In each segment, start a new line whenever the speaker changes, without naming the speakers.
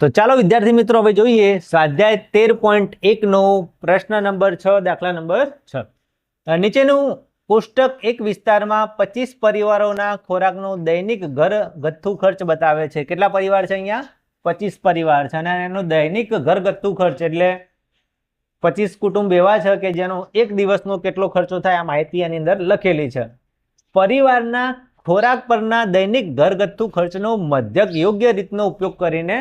તો ચાલો વિદ્યાર્થી મિત્રો, હવે જોઈએ સ્વાધ્યાય તેર પોઈન્ટ એકનો પ્રશ્ન નંબર છ, દાખલા નંબર છ. નીચેનું કોષ્ટક એક વિસ્તારમાં પચીસ પરિવારોના ખોરાકનો દૈનિક ઘર ગથ્થુ ખર્ચ બતાવે છે. કેટલા પરિવાર છે અહીંયા? પચીસ પરિવાર છે અને એનો દૈનિક ઘર ગથ્થુ ખર્ચ એટલે પચીસ કુટુંબ એવા છે કે જેનો એક દિવસનો કેટલો ખર્ચો થાય આ માહિતી આની અંદર લખેલી છે. પરિવારના ખોરાક પરના દૈનિક ઘરગથ્થુ ખર્ચનો મધ્યક યોગ્ય રીતનો ઉપયોગ કરીને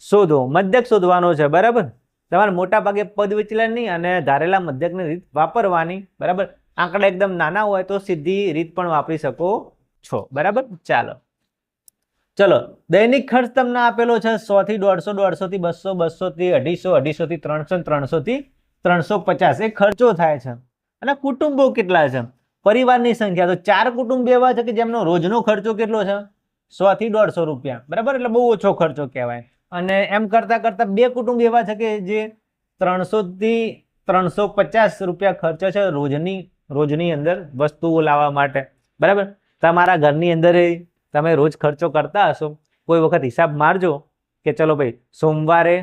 શોધો મધ્યક શોધવાનો છે, બરાબર? તમારે મોટા ભાગે પદ વિચલનની અને ધારેલા મધ્યકની રીત વાપરવાની, બરાબર? આંકડા એકદમ નાના હોય તો સીધી રીત પણ વાપરી શકો છો, બરાબર? ચાલો. ચલો, દૈનિક ખર્ચ તમને આપેલો છે સો થી દોઢસો દોઢસો થી બસો બસો થી અઢીસો અઢીસો થી ત્રણસો ત્રણસો થી ત્રણસો પચાસ. એ ખર્ચો થાય છે. અને કુટુંબો કેટલા છે? પરિવારની સંખ્યા, તો ચાર કુટુંબ એવા છે કે જેમનો રોજનો ખર્ચો કેટલો છે? સો થી દોઢસો રૂપિયા, બરાબર? એટલે બહુ ઓછો ખર્ચો કહેવાય. અને એમ કરતા કરતા બે કુટુંબ એવા છે કે જે ત્રણસો થી ત્રણસો પચાસ રૂપિયા ખર્ચો છે રોજની રોજની અંદર વસ્તુઓ લાવવા માટે. બરાબર? તમારા ઘરની અંદર તમે રોજ ખર્ચો કરતા હશો. કોઈ વખત હિસાબ મારજો કે ચલો ભાઈ, સોમવારે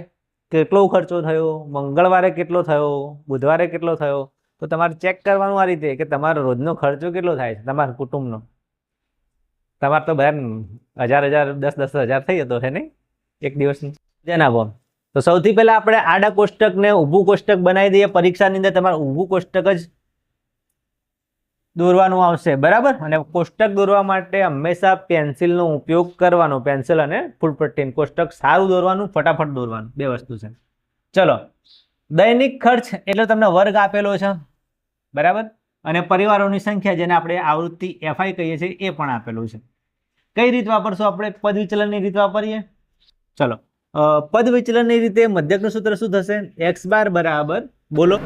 કેટલો ખર્ચો થયો, મંગળવારે કેટલો થયો, બુધવારે કેટલો થયો? તો તમારે ચેક કરવાનું આ રીતે કે તમારો રોજનો ખર્ચો કેટલો થાય છે, તમારા કુટુંબનો. તમારે તો બધા હજાર હજાર, દસ દસ હજાર થઈ જતો છે નહીં? એક દિવસ આપો તો સૌથી પહેલાં આપણે આડા કોષ્ટકને ઊભું કોષ્ટક બનાવી દઈએ. પરીક્ષાની અંદર તમારે ઊભું કોષ્ટક જ દોરવાનું આવશે. બરાબર? અને કોષ્ટક દોરવા માટે હંમેશા પેન્સિલનો ઉપયોગ કરવાનો. પેન્સિલ અને ફૂલપટ્ટી કોષ્ટક સારું દોરવાનું, ફટાફટ દોરવાનું. બે વસ્તુ છે. ચલો. દૈનિક ખર્ચ એટલે તમને વર્ગ આપેલો છે. બરાબર? અને પરિવારોની સંખ્યા જેને આપણે આવૃત્તિ એફઆઈ કહીએ છીએ, એ પણ આપેલું છે. કઈ રીત વાપરશો આપણે? પદ વિચલનની રીત વાપરીએ? ચલો. પદ વિચલનની રીતે મધ્યકનું સૂત્ર શું થશે? એક્સ બાર બરાબર. બોલો.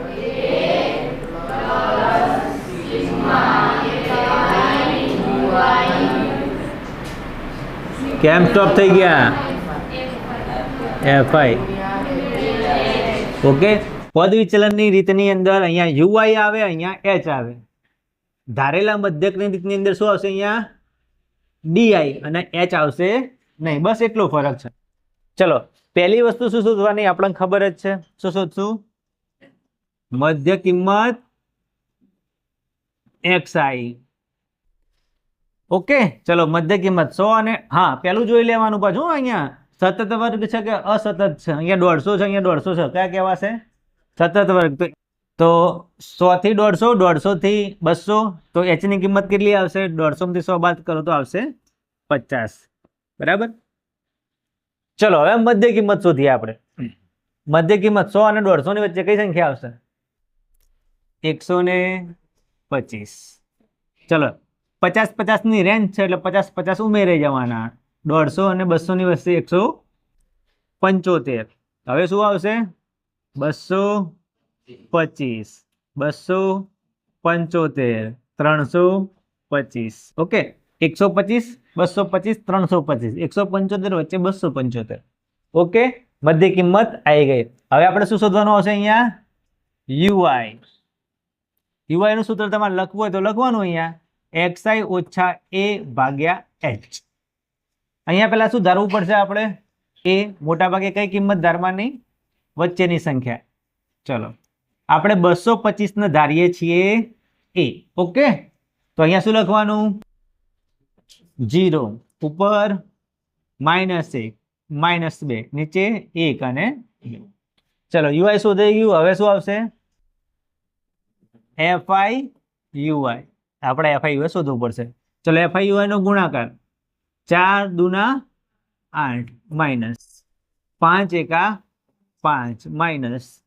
કેમ સ્ટોપ થઈ ગયા? એફઆઈ ઓકે પદ વિચલનની રીતની અંદર અહીંયા યુઆઈ આવે, અહીંયા એચ આવે. ધારેલા મધ્યકની રીતની અંદર શું આવશે અહીંયા? ડીઆઈ અને એચ આવશે નહીં. બસ એટલો ફરક છે. ચલો, પહેલી વસ્તુ શું શોધવાની? આપણને ખબર જ છે. શું શોધશું? મધ્ય કિંમત એક્સ આઈ ઓકે, ચલો, મધ્ય કિંમત સો અને, હા પેલું જોઈ લેવાનું પાછું અહીંયા. સતત વર્ગ છે કે અસતત છે? અહીંયા દોઢસો છે, અહીંયા દોઢસો છે. કયા કહેવાશે સતત વર્ગ. તો સો થી દોઢસો દોઢસો થી બસો. તો એચની કિંમત કેટલી આવશે? દોઢસો થી સો બાદ કરો તો આવશે પચાસ. બરાબર? ચલો હવે મધ્ય કિંમત શોધીએ આપણે. મધ્ય કિંમત સો અને દોઢસો ની વચ્ચે કઈ સંખ્યા આવશે? એકસો ને પચીસ. ચલો પચાસ પચાસની રેન્જ છે એટલે પચાસ પચાસ ઉમેરાઈ જવાના. દોઢસો અને બસો ની વચ્ચે એકસો પંચોતેર. હવે શું આવશે? બસો પચીસ. બસો પંચોતેર. ત્રણસો પચીસ. ઓકે. એકસો પચીસ, બસો પચીસ, ત્રણસો પચીસ. એકસો પંચોતેર વચ્ચે બસો પંચોતેર. ઓકે? મધ્ય કિંમત આવી ગઈ. હવે આપણે શું શોધવાનું હશે અહીંયા? યુઆઈ યુઆઈ નું સૂત્ર તમારે લખવું હોય તો લખવાનું અહીંયા. એક્સઆઈ ઓછા એ ભાગ્યા એચ અહીંયા પહેલાં શું ધારવું પડશે આપણે? એ મોટા ભાગે કઈ કિંમત ધારવાની? વચ્ચેની સંખ્યા. ચલો. આપણે બસો પચીસ ને ધારીએ છીએ એ ઓકે? તો અહીંયા શું લખવાનું? જીરો ઉપર માઇનસ એક, માઇનસ બે, નીચે એક અને બે. ચલો યુઆઈ શોધાઈ ગયું? હવે શું આવશે? એફઆઈ યુઆઈ આપણે એફઆઈ યુઆઈ શોધવું પડશે. ચલો એફઆઈ યુઆઈ નો ગુણાકાર. ચાર દુના આઠ, માઇનસ પાંચ એકા પાંચ, માઇનસ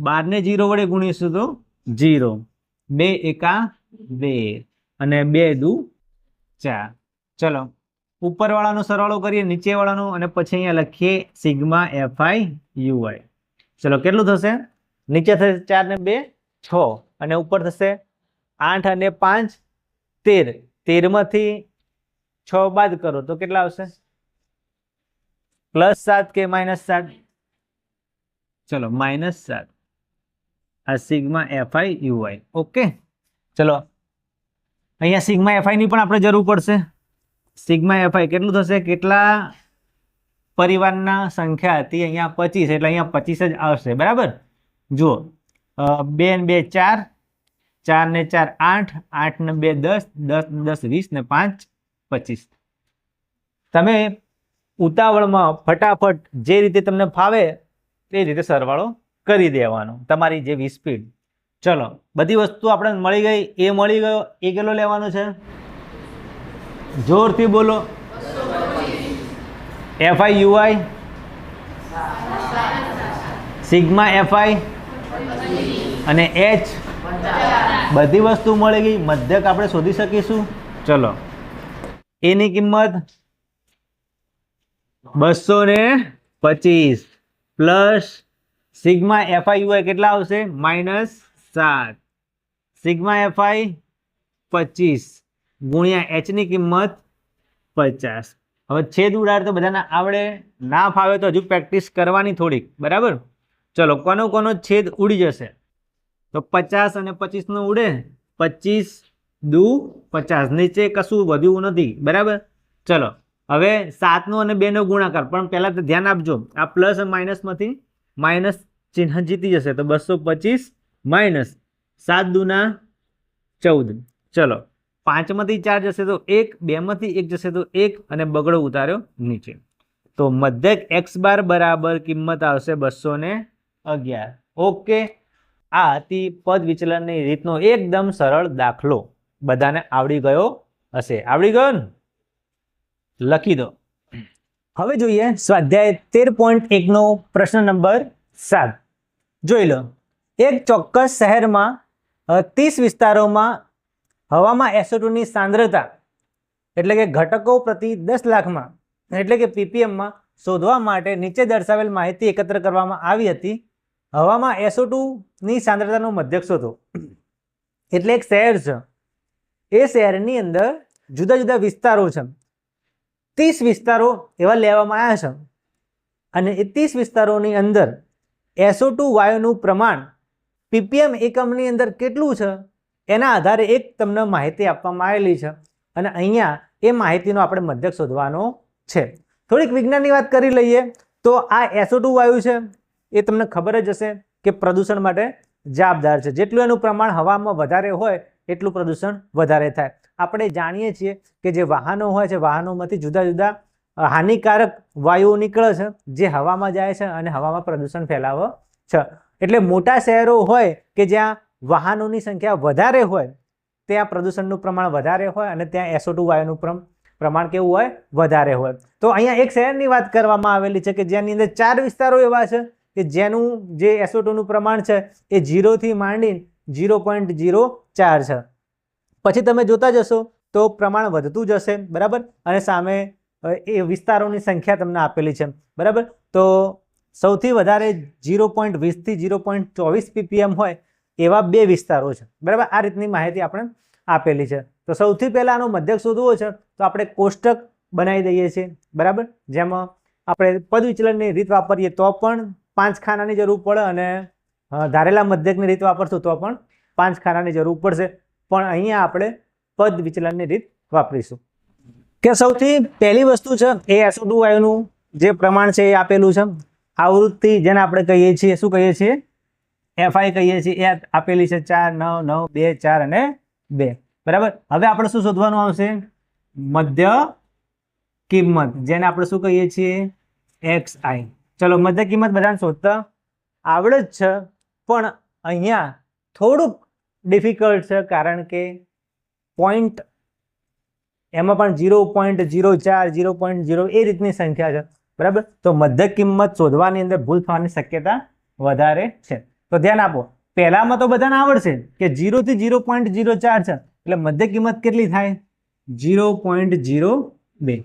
બારને જીરો વડે ગુણીશું તો જીરો. બે એકા બે. અને બે દુ ચાર. ચલો, ઉપરવાળાનો સરવાળો કરીએ, નીચેવાળાનો, અને પછી અહીંયા લખીએ સિગ્મા એફઆઈ યુઆઈ ચલો, કેટલું થશે? નીચે થશે ચાર ને બે, છ. અને ઉપર થશે આઠ અને પાંચ, તેર. તેરમાંથી છ બાદ કરો, તો કેટલા આવશે? પ્લસ સાત કે માઇનસ સાત? ચલો, માઇનસ સાત. આ સિગ્મા એફઆઈ યુઆઈ ઓકે? ચલો, અહીંયા સિગ્મા એફઆઈની પણ આપણે જરૂર પડશે. સિગ્મા એફઆઈ કેટલું થશે? કેટલા પરિવારના સંખ્યા હતી? અહીંયા પચીસ, એટલે અહીંયા પચીસ જ આવશે, બરાબર? જુઓ બે ને બે ચાર ચાર ને ચાર આઠ આઠ ને બે દસ દસ દસ વીસ ને પાંચ, પચીસ. તમે ઉતાવળમાં ફટાફટ જે રીતે તમને ફાવે તે રીતે સરવાળો કરી દેવાનો, તમારી જેવી સ્પીડ ચલો, બધી વસ્તુ આપણે મળી ગઈ, એ મળી ગયો, એ કેટલો લેવાનો છે? જોરથી બોલો. F i u i sigma f i અને એચ બધી વસ્તુ મળી ગઈ. મધ્યક આપણે શોધી શકીશું. ચલો. એની કિંમત? બસો ને પચીસ. પ્લસ સિગ્મા એફઆઈ યુઆઈ કેટલા આવશે? માઇનસ સાત. સિગ્મા એફઆઈ પચીસ. ગુણ્યા એચની કિંમત પચાસ. હવે છેદ ઉડાડ તો બધાને આવડે. ના ફાવે તો હજુ પ્રેક્ટિસ કરવાની થોડીક. બરાબર? ચલો, કોનો કોનો છેદ ઉડી જશે? તો પચાસ અને પચીસનો ઉડે. પચીસ દુ પચાસ. નીચે કશું વધ્યું નથી. બરાબર? ચલો, હવે સાતનો અને બેનો ગુણાકાર. પણ પહેલાં તો ધ્યાન આપજો. આ પ્લસ માઇનસમાંથી માઇનસ ચિહ્ન જીતી જશે. તો બસો પચીસ માઇનસ સાત દુના ચૌદ. ચલો પાંચમાંથી ચાર જશે તો એક, બેમાંથી એક જશે તો એક અને બગડો ઉતાર્યો નીચે. તો મધ્યક એક્સ બાર બરાબર કિંમત આવશે બસો ને અગિયાર. ઓકે. આ હતી પદ વિચલનની રીતનો એકદમ સરળ દાખલો. બધાને આવડી ગયો હશે. આવડી ગયો ને? લખી દો. હવે જોઈએ સ્વાધ્યાય તેર પોઈન્ટ એકનો પ્રશ્ન નંબર સાત. જોઈ લો. એક ચોક્કસ શહેરમાં ત્રીસ વિસ્તારોમાં હવામાં એસોટુની સાંદ્રતા એટલે કે ઘટકો પ્રતિ દસ લાખમાં એટલે કે પીપીએમમાં શોધવા માટે નીચે દર્શાવેલ માહિતી એકત્ર કરવામાં આવી હતી. હવામાં એસોટુની સાંદ્રતાનો મધ્યક શોધો. એટલે એક શહેર છે. એ શહેરની અંદર જુદા જુદા વિસ્તારો છે. ત્રીસ વિસ્તારો એવા લેવામાં આવ્યા છે. અને એ ત્રીસ વિસ્તારોની અંદર એસો ટુ વાયુનું પ્રમાણ પીપીએમ એકમની અંદર કેટલું છે? એના આધારે એક તમને માહિતી આપવામાં આવેલી છે. અને અહીંયા એ માહિતીનો આપણે મધ્યક શોધવાનો છે. થોડીક વિજ્ઞાનની વાત કરી લઈએ તો આ એસો વાયુ છે. એ તમને ખબર જ હશે કે પ્રદૂષણ માટે જવાબદાર છે. જેટલું એનું પ્રમાણ હવામાં વધારે હોય, એટલું પ્રદૂષણ વધારે થાય. આપણે જાણીએ છીએ કે જે વાહનો હોય છે, વાહનોમાંથી જુદા જુદા હાનિકારક વાયુઓ નીકળે છે, જે હવામાં જાય છે અને હવામાં પ્રદૂષણ ફેલાવે છે. એટલે મોટા શહેરો હોય કે જ્યાં વાહનોની સંખ્યા વધારે હોય, ત્યાં પ્રદૂષણનું પ્રમાણ વધારે હોય અને ત્યાં એસો ટુ વાયુનું પ્રમ- પ્રમાણ કેવું હોય? વધારે હોય. તો અહીંયા એક શહેરની વાત કરવામાં આવેલી છે કે જેની અંદર ચાર વિસ્તારો એવા છે કે જેનું જે એસો ટુનું પ્રમાણ છે એ જીરોથી માંડીને જીરો પોઈન્ટ જીરો ચાર છે. પછી તમે જોતા જશો તો પ્રમાણ વધતું જશે બરાબર? અને સામે એ વિસ્તારોની સંખ્યા તમને આપેલી છે, બરાબર? તો સૌથી વધારે જીરો પોઈન્ટ વીસથી જીરો પોઈન્ટ ચોવીસ પીપીએમ હોય એવા બે વિસ્તારો છે. બરાબર? આ રીતની માહિતી આપણે આપેલી છે. તો સૌથી પહેલાં આનો મધ્યક શોધવો છે, તો આપણે કોષ્ટક બનાવી દઈએ છીએ. બરાબર? જેમાં આપણે પદ વિચલનની રીત વાપરીએ તો પણ પાંચ ખાનાની જરૂર પડે અને ધારેલા મધ્યકની રીત વાપરશું તો પણ પાંચ ખાનાની જરૂર પડશે. પણ અહીંયા આપણે પદ વિચલનની રીત વાપરીશું. કે સૌથી પહેલી વસ્તુ છે, એ એસોડુ વાયુનું જે પ્રમાણ છે એ આપેલું છે. આવૃત્તિ જેને આપણે કહીએ છીએ, શું કહીએ છીએ? એફઆઈ કહીએ છીએ. એ આપેલી છે ચાર, નવ નવ, બે, ચાર અને બે. બરાબર? હવે આપણે શું શોધવાનું આવશે? મધ્ય કિંમત. જેને આપણે શું કહીએ છીએ? એક્સ આઈ ચલો, મધ્ય કિંમત બધાને શોધતા આવડે જ છે. પણ અહીંયા થોડુંક ડિફિકલ્ટ છે, કારણ કે પોઈન્ટ એમાં પણ ઝીરો પોઈન્ટ ઝીરો ચાર ઝીરો પોઈન્ટ ઝીરો એ રીતની સંખ્યા છે. બરાબર? તો મધ્ય કિંમત શોધવાની અંદર ભૂલ થવાની શક્યતા વધારે છે. તો ધ્યાન આપો, પહેલામાં તો બધાને આવડશે કે જીરોથી જીરો પોઈન્ટ ઝીરો ચાર છે. એટલે મધ્ય કિંમત કેટલી થાય? જીરો પોઈન્ટ જીરો બે.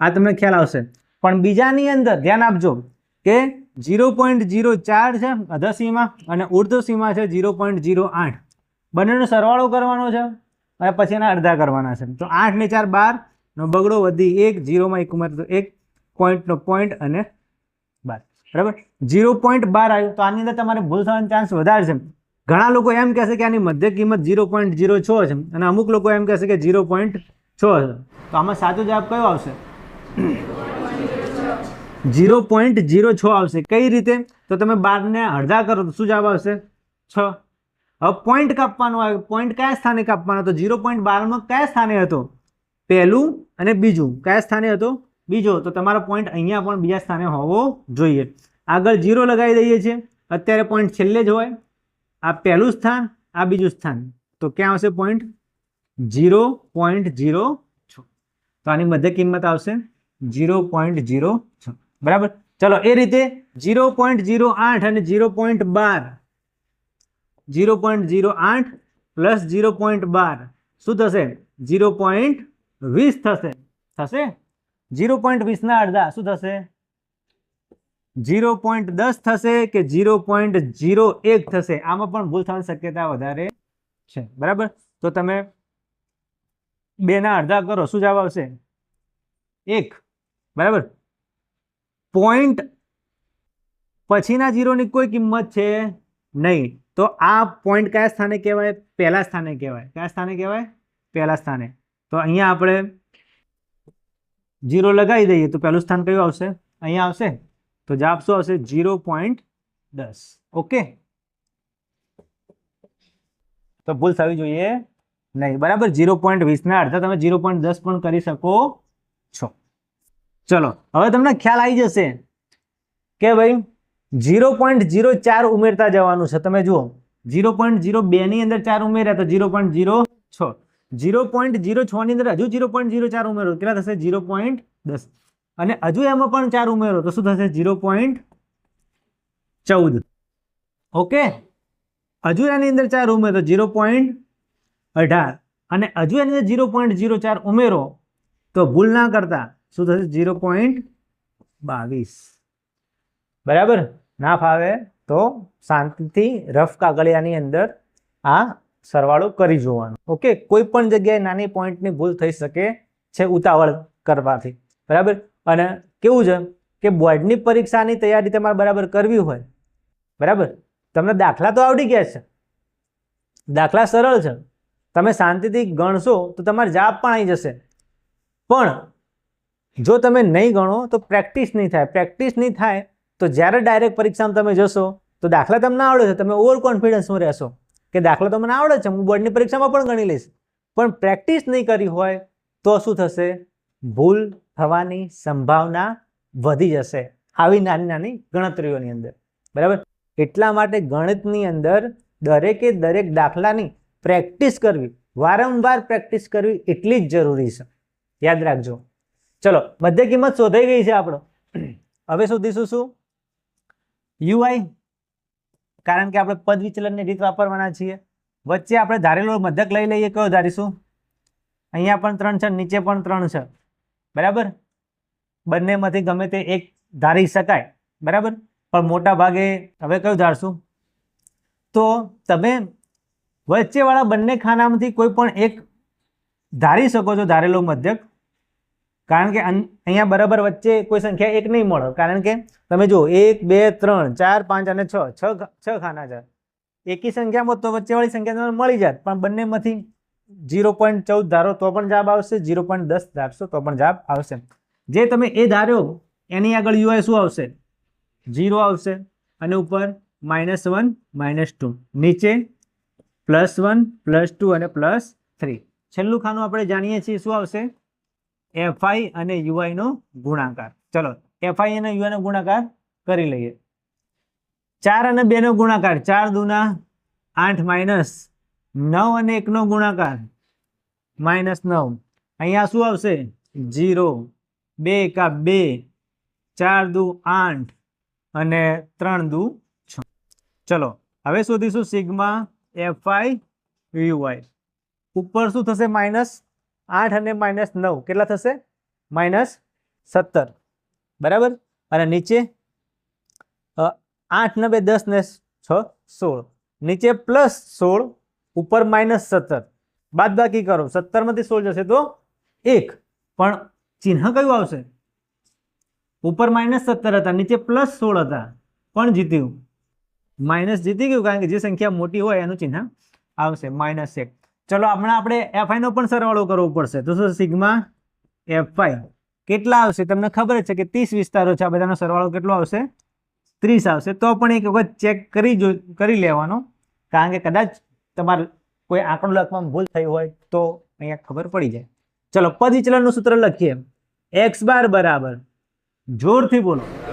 આ તમને ખ્યાલ આવશે. પણ બીજાની અંદર ધ્યાન આપજો કે જીરો પોઈન્ટ જીરો ચાર છે અધસીમા અને ઉર્ધ્વ સીમા છે ઝીરો પોઈન્ટ ઝીરો આઠ. બંનેનો સરવાળો કરવાનો છે અને પછી એના અડધા કરવાના છે. તો આઠ ને ચાર બાર નો બગડો વધી એક જીરોમાં એક ઉમેર તો એક, પોઈન્ટનો પોઈન્ટ અને બરાબર? ઝીરો પોઈન્ટ બાર આવ્યું. તો આની અંદર તમારે ભૂલ થવાનો ચાન્સ વધારે છે. ઘણા લોકો એમ કહેશે કે આની મધ્ય કિંમત ઝીરો પોઈન્ટ ઝીરો છ છે. અને અમુક લોકો એમ કહેશે કે ઝીરો પોઈન્ટ છ છે. તો આમાં સાચો જવાબ કયો આવશે? જીરો પોઈન્ટ જીરો છ આવશે. કઈ રીતે? તો તમે બારને અડધા કરો તો શું જવાબ આવશે? છ. હવે પોઈન્ટ કાપવાનો આવે. પોઈન્ટ કયા સ્થાને કાપવાનો? હતો જીરો પોઈન્ટ બારમાં કયા સ્થાને હતો? પહેલું અને બીજું. કયા સ્થાને હતો? બીજો, તો તમારો પોઈન્ટ અહીંયા પણ બીજા સ્થાને હોવો જોઈએ. આગળ જીરો લગાવી દઈએ છીએ. અત્યારે પોઈન્ટ છેલ્લે જ હોય. આ પહેલું સ્થાન, આ બીજું સ્થાન. તો ક્યાં આવશે પોઈન્ટ જીરો પોઈન્ટ જીરો છ. તો આની મધ્ય કિંમત આવશે જીરો પોઈન્ટ જીરો છ. બરાબર? ચલો, એ રીતે જીરો પોઈન્ટ જીરો આઠ અને જીરો પોઈન્ટ બાર. જીરો પોઈન્ટ જીરો આઠ પ્લસ જીરો પોઈન્ટ બાર. શું થશે? જીરો પોઈન્ટ વીસ થશે. થશે? જીરો પોઈન્ટ વીસના અડધા શું થશે? જીરો પોઈન્ટ દસ થશે કે જીરો પોઈન્ટ જીરો એક થશે? આમાં પણ ભૂલ થવાની શક્યતા વધારે છે. બરાબર? તો તમે બેના અડધા કરો, શું જવાબ આવશે? એક. બરાબર? પોઈન્ટ પછીના જીરોની કોઈ કિંમત છે નહીં. તો આ પોઈન્ટ કયા સ્થાને કહેવાય? પહેલા સ્થાને કહેવાય. કયા સ્થાને કહેવાય? પહેલા સ્થાને. તો અહીંયા આપણે જીરો લગાવી દઈએ તો પહેલું સ્થાન કયું આવશે? અહીંયા આવશે. તો જવાબ શું આવશે? જીરો પોઈન્ટ દસ. ઓકે? તો ભૂલ થવી જોઈએ નહીં. બરાબર? જીરો પોઈન્ટ વીસના અડધા તમે જીરો પોઈન્ટ દસ પણ કરી શકો છો. ચલો, હવે તમને ખ્યાલ આવી જશે કે ભાઈ જીરો પોઈન્ટ જીરો ચાર ઉમેરતા જવાનું છે. તમે જુઓ, જીરો પોઈન્ટ જીરો બેની અંદર ચાર ઉમેર્યા તો જીરો પોઈન્ટ જીરો છ. જીરો પોઈન્ટ જીરો છની અંદર હજુ જીરો પોઈન્ટ જીરો ચાર ઉમેરો. કેટલા થશે? જીરો પોઈન્ટ દસ. અને હજુ એમાં પણ ચાર ઉમેરો. તો શું થશે? જીરો પોઈન્ટ ચૌદ. ઓકે? હજુ એની અંદર ચાર ઉમેરો. જીરો પોઈન્ટ અઢાર. અને હજુ એની અંદર જીરો પોઈન્ટ જીરો ચાર ઉમેરો. તો ભૂલ ના કરતા શું થશે? જીરો પોઈન્ટ બાવીસ. બરાબર? ના ફાવે તો શાંતિથી રફ કાગળિયાની અંદર આ સરવાળો કરી જોવાનો. ઓકે કોઈ પણ જગ્યાએ નાની પોઈન્ટની ભૂલ થઈ શકે છે ઉતાવળ કરવાથી. બરાબર? અને કેવું છે કે બોર્ડની પરીક્ષાની તૈયારી તમારે બરાબર કરવી હોય. બરાબર? તમને દાખલા તો આવડી ગયા છે. દાખલા સરળ છે. તમે શાંતિથી ગણશો તો તમારે જવાબ પણ આવી જશે. પણ જો તમે નહીં ગણો તો પ્રેક્ટિસ નહીં થાય. પ્રેક્ટિસ નહીં થાય તો જ્યારે ડાયરેક્ટ પરીક્ષામાં તમે જશો તો દાખલા તમને આવડે છે. તમે ઓવર કોન્ફિડન્સમાં રહેશો. કે દાખલો તો મને આવડે છે, હું બોર્ડની પરીક્ષામાં પણ ગણી લઈશ. પણ પ્રેક્ટિસ નહીં કરી હોય તો શું થશે? ભૂલ થવાની સંભાવના વધી જશે આવી નાની નાની ગણતરીઓની અંદર. બરાબર? એટલા માટે ગણિતની અંદર દરેકે દરેક દાખલાની પ્રેક્ટિસ કરવી, વારંવાર પ્રેક્ટિસ કરવી એટલી જ જરૂરી છે. યાદ રાખજો. ચલો, મધ્ય કિંમત શોધાઈ ગઈ છે આપણો. હવે શોધીશું શું? યુઆઈ કારણ કે આપણે પદ વિચલનની રીત વાપરવાના છીએ. વચ્ચે આપણે ધારેલો મધક લઈ લઈએ, કયો ધારીશું? અહીંયા પણ ત્રણ છે, નીચે પણ ત્રણ છે. બરાબર? બંનેમાંથી ગમે તે એક ધારી શકાય. બરાબર? પણ મોટા ભાગે હવે કયું ધારશું? તો તમે વચ્ચેવાળા બંને ખાનામાંથી કોઈ પણ એક ધારી શકો છો, ધારેલો મધ્યક કારણ કે અહીંયા બરાબર વચ્ચે કોઈ સંખ્યા એક નહીં મળે. કારણ કે તમે જુઓ, એક, બે, ત્રણ, ચાર, પાંચ અને છ. છ ખાના છે. એકી સંખ્યામાં તો વચ્ચેવાળી સંખ્યા તમને મળી જાય પણ બંનેમાંથી જીરો પોઈન્ટ ચૌદ ધારો તો પણ જવાબ આવશે જીરો પોઈન્ટ દસ ધારશો તો પણ જવાબ આવશે. જે તમે એ ધાર્યો, એની આગળ યુઆઈ શું આવશે? જીરો આવશે અને ઉપર માઇનસ વન માઇનસ ટુ નીચે પ્લસ વન પ્લસ ટુ અને પ્લસ થ્રી છેલ્લું ખાનું આપણે જાણીએ છીએ શું આવશે? એફઆઈ અને યુઆઈનો ગુણાકાર. ચલો એફઆઈ અને યુઆઈનો ગુણાકાર કરી લઈએ. ચાર અને બેનો ગુણાકાર, ચાર દુના આઠ માઇનસ નવ અને એકનો ગુણાકાર, માઇનસ નવ. અહીંયા શું આવશે? જીરો બે એકા બે, ચાર દુ આઠ અને ત્રણ દુ છ. ચલો, હવે શોધીશું સિગ્મા એફઆઈ યુઆઈ ઉપર શું થશે? માઇનસ આઠ અને માઇનસ નવ કેટલા થશે? માઇનસ સત્તર. બરાબર? અને નીચે આઠ ને બે દસ ને છ, સોળ. નીચે પ્લસ સોળ, ઉપર માઇનસ સત્તર. બાદ બાકી કરો. સત્તરમાંથી સોળ જશે તો એક. પણ ચિહ્ન કયું આવશે? ઉપર માઇનસ સત્તર હતા, નીચે પ્લસ સોળ હતા. પણ જીત્યું. માઇનસ જીતી ગયું કારણ કે જે સંખ્યા મોટી હોય એનું ચિહ્ન આવશે. માઇનસ એક. ચલો, હમણાં આપણે એફઆઈનો પણ સરવાળો કરવો પડશે. તો શું, સિગ્મા એફઆઈ કેટલા આવશે? તમને ખબર છે કે ત્રીસ વિસ્તારો છે. આ બધાનો સરવાળો કેટલો આવશે? ત્રીસ આવશે. તો પણ એક વખત ચેક કરી જો, કરી લેવાનો. કારણ કે કદાચ તમારે કોઈ આંકડો લખવામાં ભૂલ થઈ હોય તો અહીંયા ખબર પડી જાય. ચલો પદ વિચલનનું સૂત્ર લખીએ. એક્સ બાર બરાબર. જોરથી બોલો.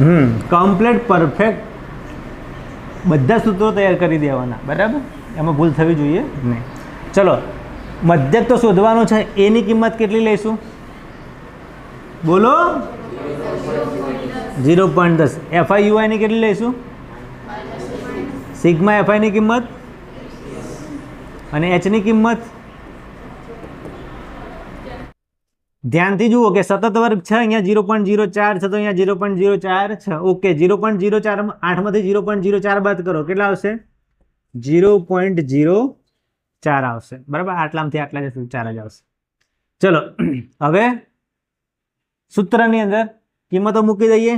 Hmm complete perfect. બધા સૂત્રો તૈયાર કરી દેવાના. બરાબર? એમાં ભૂલ થવી જોઈએ નહીં. ચલો, મધ્યક તો શોધવાનો છે. એની કિંમત કેટલી લઈશું? બોલો? ઝીરો પોઈન્ટ દસ. એફઆઈ યુઆઈની કેટલી લઈશું? સિગ્મા એફઆઈની કિંમત? અને એચની કિંમત? ધ્યાનથી જુઓ કે સતત વર્ગ છે અહીંયા ઝીરો પોઈન્ટ ઝીરો ચાર છે, તો અહીંયા ઝીરો પોઈન્ટ ઝીરો ચાર છે. ઓકે ઝીરો પોઈન્ટ ઝીરો ચાર આઠમાંથી ઝીરો પોઈન્ટ ઝીરો ચાર બાદ કરો. કેટલા આવશે? ઝીરો પોઈન્ટ ઝીરો ચાર આવશે. બરાબર? આટલામાંથી આટલા જશે ચાર જ આવશે. ચલો, હવે સૂત્રની અંદર કિંમતો મૂકી દઈએ.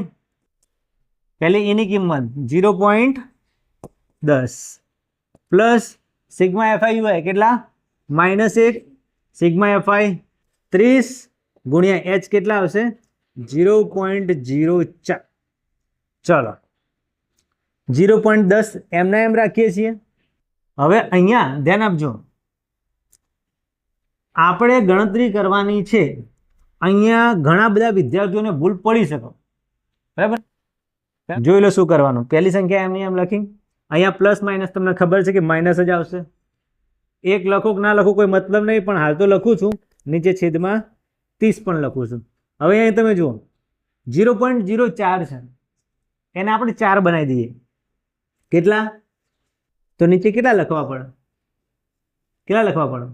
પહેલી એની કિંમત ઝીરો પોઈન્ટ દસ plus sigma f i u i કેટલા? માઇનસ એક, સિગ્મા એફઆઈ ત્રીસ ગુણ્યા એચ કેટલા આવશે? ઝીરો પોઈન્ટ ઝીરો ચાર. ચલો. ઝીરો પોઈન્ટ દસ એમના એમ રાખીએ છીએ. હવે અહીંયા ધ્યાન આપજો. આપણે ગણતરી કરવાની છે. અહીંયા ઘણા બધા વિદ્યાર્થીઓને ભૂલ પડી શકો. બરાબર? જોઈ લો શું કરવાનું. પહેલી સંખ્યા એમની એમ લખી. અહીંયા પ્લસ માઇનસ તમને ખબર છે કે માઇનસ જ આવશે. એક લખો કે ના લખો કોઈ મતલબ નહીં, પણ હાલ તો લખું છું. નીચે છેદમાં ત્રીસ પણ લખું છું. હવે અહીં તમે જુઓ. ઝીરો પોઈન્ટ ઝીરો ચાર છે. એને આપણે ચાર બનાવી દઈએ. કેટલા? તો નીચે કેટલા લખવા પડે? કેટલા લખવા પડે?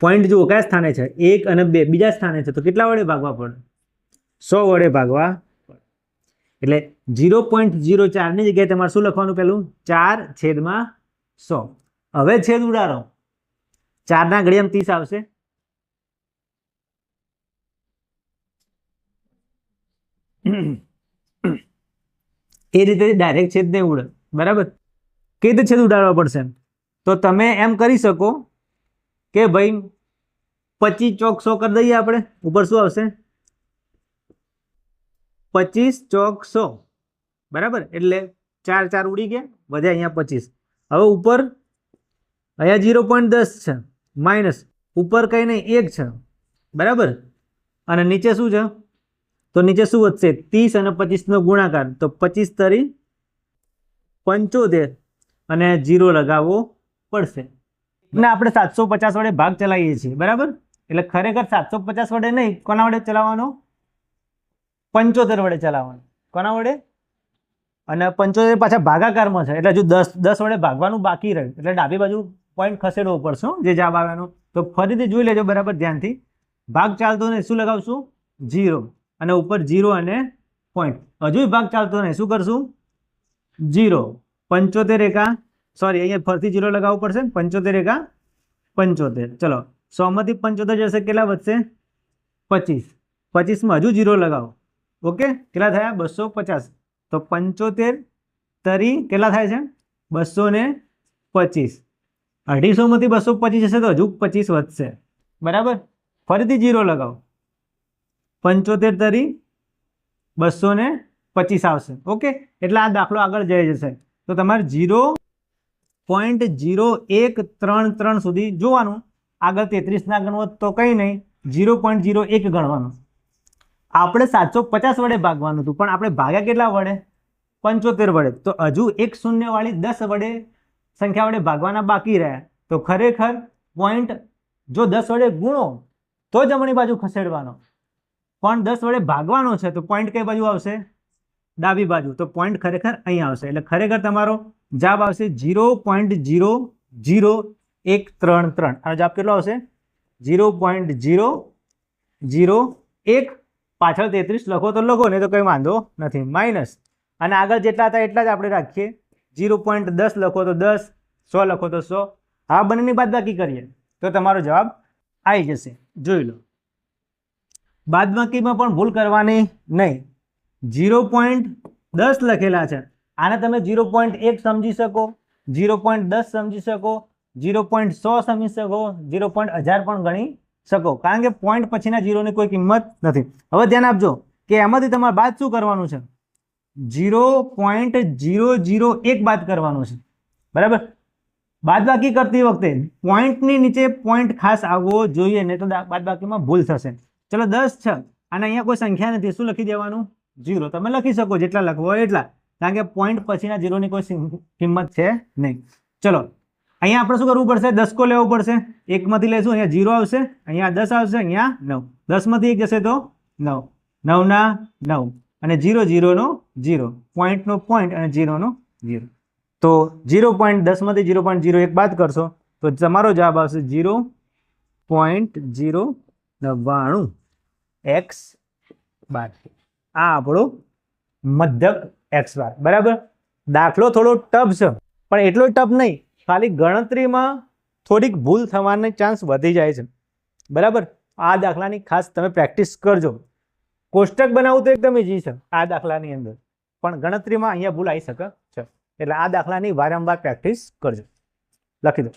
પોઈન્ટ જુઓ, કયા સ્થાને છે? એક અને બે. બીજા સ્થાને છે, તો કેટલા વડે ભાગવા પડે? સો વડે ભાગવા એટલે ઝીરો પોઈન્ટ ઝીરો ચારની જગ્યાએ તમારે શું લખવાનું પહેલું? ચાર છેદમાં સો. હવે છેદ ઉડાડો. ચારના ઘડિયામાં ત્રીસ આવશે. એ રીતે ડાયરેક્ટ છેદ નહીં ઉડે. બરાબર? કઈ રીતે છેદ ઉડાડવા પડશે? તો તમે એમ કરી શકો કે ભાઈ, પચીસ ચોક સો કરી દઈએ આપણે. ઉપર શું આવશે? પચીસ ચોક સો. બરાબર? એટલે ચાર ચાર ઉડી ગયા, વધે અહીંયા પચીસ. હવે ઉપર અહીંયા ઝીરો પોઈન્ટ દસ છે માઇનસ ઉપર કંઈ નહીં, એક છે. બરાબર? અને નીચે શું છે? તો નીચે શું વધશે? ત્રીસ અને પચીસનો ગુણાકાર. તો પચીસ તરી પંચોતેર અને જીરો લગાવવો પડશે. ને આપણે સાતસો પચાસ વડે ભાગ ચલાવીએ છીએ, બરાબર? એટલે ખરેખર સાતસો પચાસ વડે નહીં, કોના વડે ચલાવવાનો? પંચોતેર વડે ચલાવવાનો. કોના વડે? અને પંચોતેર પાછા ભાગાકારમાં છે. એટલે હજુ દસ દસ વડે ભાગવાનું બાકી રહ્યું. એટલે ડાબી બાજુ પોઈન્ટ ખસેડવો પડશે જે જવાબ આવ્યાનો તો ફરીથી જોઈ લેજો બરાબર ધ્યાનથી. ભાગ ચાલતો ને શું લગાવશું? જીરો. અને ઉપર જીરો અને પોઈન્ટ હજુ ભાગ ચાલતો નહીં. શું કરશું? જીરો પંચોતેર એકા. સોરી અહીંયા ફરતી જીરો લગાવવું પડશે પંચોતેર એકા પંચોતેર. ચલો સોમાંથી પંચોતેર જશે, કેટલા વધશે? પચીસ. પચીસમાં હજુ જીરો લગાવો. ઓકે? કેટલા થયા? બસો પચાસ. તો પંચોતેર તરી કેટલા થાય છે? બસો ને પચીસ. અઢીસોમાંથી બસો પચીસ હશે તો હજુ પચીસ વધશે. બરાબર? ફરીથી જીરો લગાવો. પંચોતેર તરી બસો ને પચીસ આવશે. ઓકે? એટલે આ દાખલો આગળ જઈ જશે. તો તમારે જીરો પોઈન્ટ જીરો એક ત્રણ ત્રણ સુધી જોવાનું. આગળ તેત્રીસના ગણવો તો કંઈ નહીં. જીરો પોઈન્ટ જીરો એક ગણવાનું. આપણે સાતસો પચાસ વડે ભાગવાનું હતું. પણ આપણે ભાગ્યા કેટલા વડે? પંચોતેર વડે. તો હજુ એક શૂન્યવાળી દસ વડે સંખ્યા વડે ભાગવાના બાકી રહ્યા. તો ખરેખર પોઈન્ટ જો દસ વડે ગુણો, તો જમણી બાજુ ખસેડવાનો. પણ દસ વડે ભાગવાનો છે, તો પોઈન્ટ કઈ બાજુ આવશે? ડાબી બાજુ. તો પોઈન્ટ ખરેખર અહીં આવશે. એટલે ખરેખર તમારો જવાબ આવશે જીરો પોઈન્ટ જીરો જીરો એક ત્રણ ત્રણ. આનો જવાબ કેટલો આવશે? જીરો પોઈન્ટ જીરો જીરો એક. પાછળ તેત્રીસ લખો તો લખો, નહીં તો કંઈ વાંધો નથી. માઇનસ અને આગળ જેટલા હતા એટલા જ આપણે રાખીએ. જીરો પોઈન્ટ દસ લખો તો દસ, સો લખો તો સો. આ બંનેની બાદબાકી કરીએ. તો તમારો જવાબ આવી જશે. જોઈ લો. બાદબાકીમાં પણ ભૂલ કરવાની નહીં. જીરો પોઈન્ટ દસ લખેલા છે. આને તમે ઝીરો પોઈન્ટ એક સમજી શકો, ઝીરો પોઈન્ટ દસ સમજી શકો, ઝીરો પોઈન્ટ સો સમજી શકો, ઝીરો પોઈન્ટ હજાર પણ ગણી શકો. કારણ કે પોઈન્ટ પછીના ઝીરોની કોઈ કિંમત નથી. હવે ધ્યાન આપજો કે એમાંથી તમારે બાદ શું કરવાનું છે? ઝીરો પોઈન્ટ જીરો જીરો એક બાદ કરવાનું છે. બરાબર? બાદબાકી કરતી વખતે પોઈન્ટની નીચે પોઈન્ટ ખાસ આવવો જોઈએ, નહીં તો બાદબાકીમાં ભૂલ થશે. ચલો દસ છે. અને અહીંયા કોઈ સંખ્યા નથી. શું લખી દેવાનું? જીરો. તમે લખી શકો જેટલા લખવો હોય એટલા. કારણ કે પોઈન્ટ પછીના ઝીરોની કોઈ કિંમત છે નહીં. ચલો. અહીંયા આપણે શું કરવું પડશે? દસકો લેવો પડશે. એકમાંથી લઈશું. અહીંયા ઝીરો આવશે. અહીંયા દસ આવશે. અહીંયા નવ. દસમાંથી એક જશે તો નવ. નવના નવ. અને જીરો જીરોનો જીરો. પોઈન્ટનો પોઈન્ટ અને ઝીરોનો જીરો. તો જીરો પોઈન્ટ દસમાંથી જીરો પોઈન્ટ જીરો એક બાદ કરશો. તો તમારો જવાબ આવશે જીરો પોઈન્ટ જીરો નવ્વાણું. એક્સ બાર. આ આપણું મધ્યક એક્સ બાર. બરાબર? દાખલો થોડો ટફ છે, પણ એટલો ટફ નહીં. ખાલી ગણતરીમાં થોડીક ભૂલ થવાનો ચાન્સ વધી જાય છે. બરાબર? આ દાખલાની ખાસ તમે પ્રેક્ટિસ કરજો. કોષ્ટક બનાવવું તો એકદમ ઇઝી છે, આ દાખલાની અંદર. પણ ગણતરીમાં અહીંયા ભૂલ આવી શકે છે. એટલે આ દાખલાની વારંવાર પ્રેક્ટિસ કરજો. લખી દો.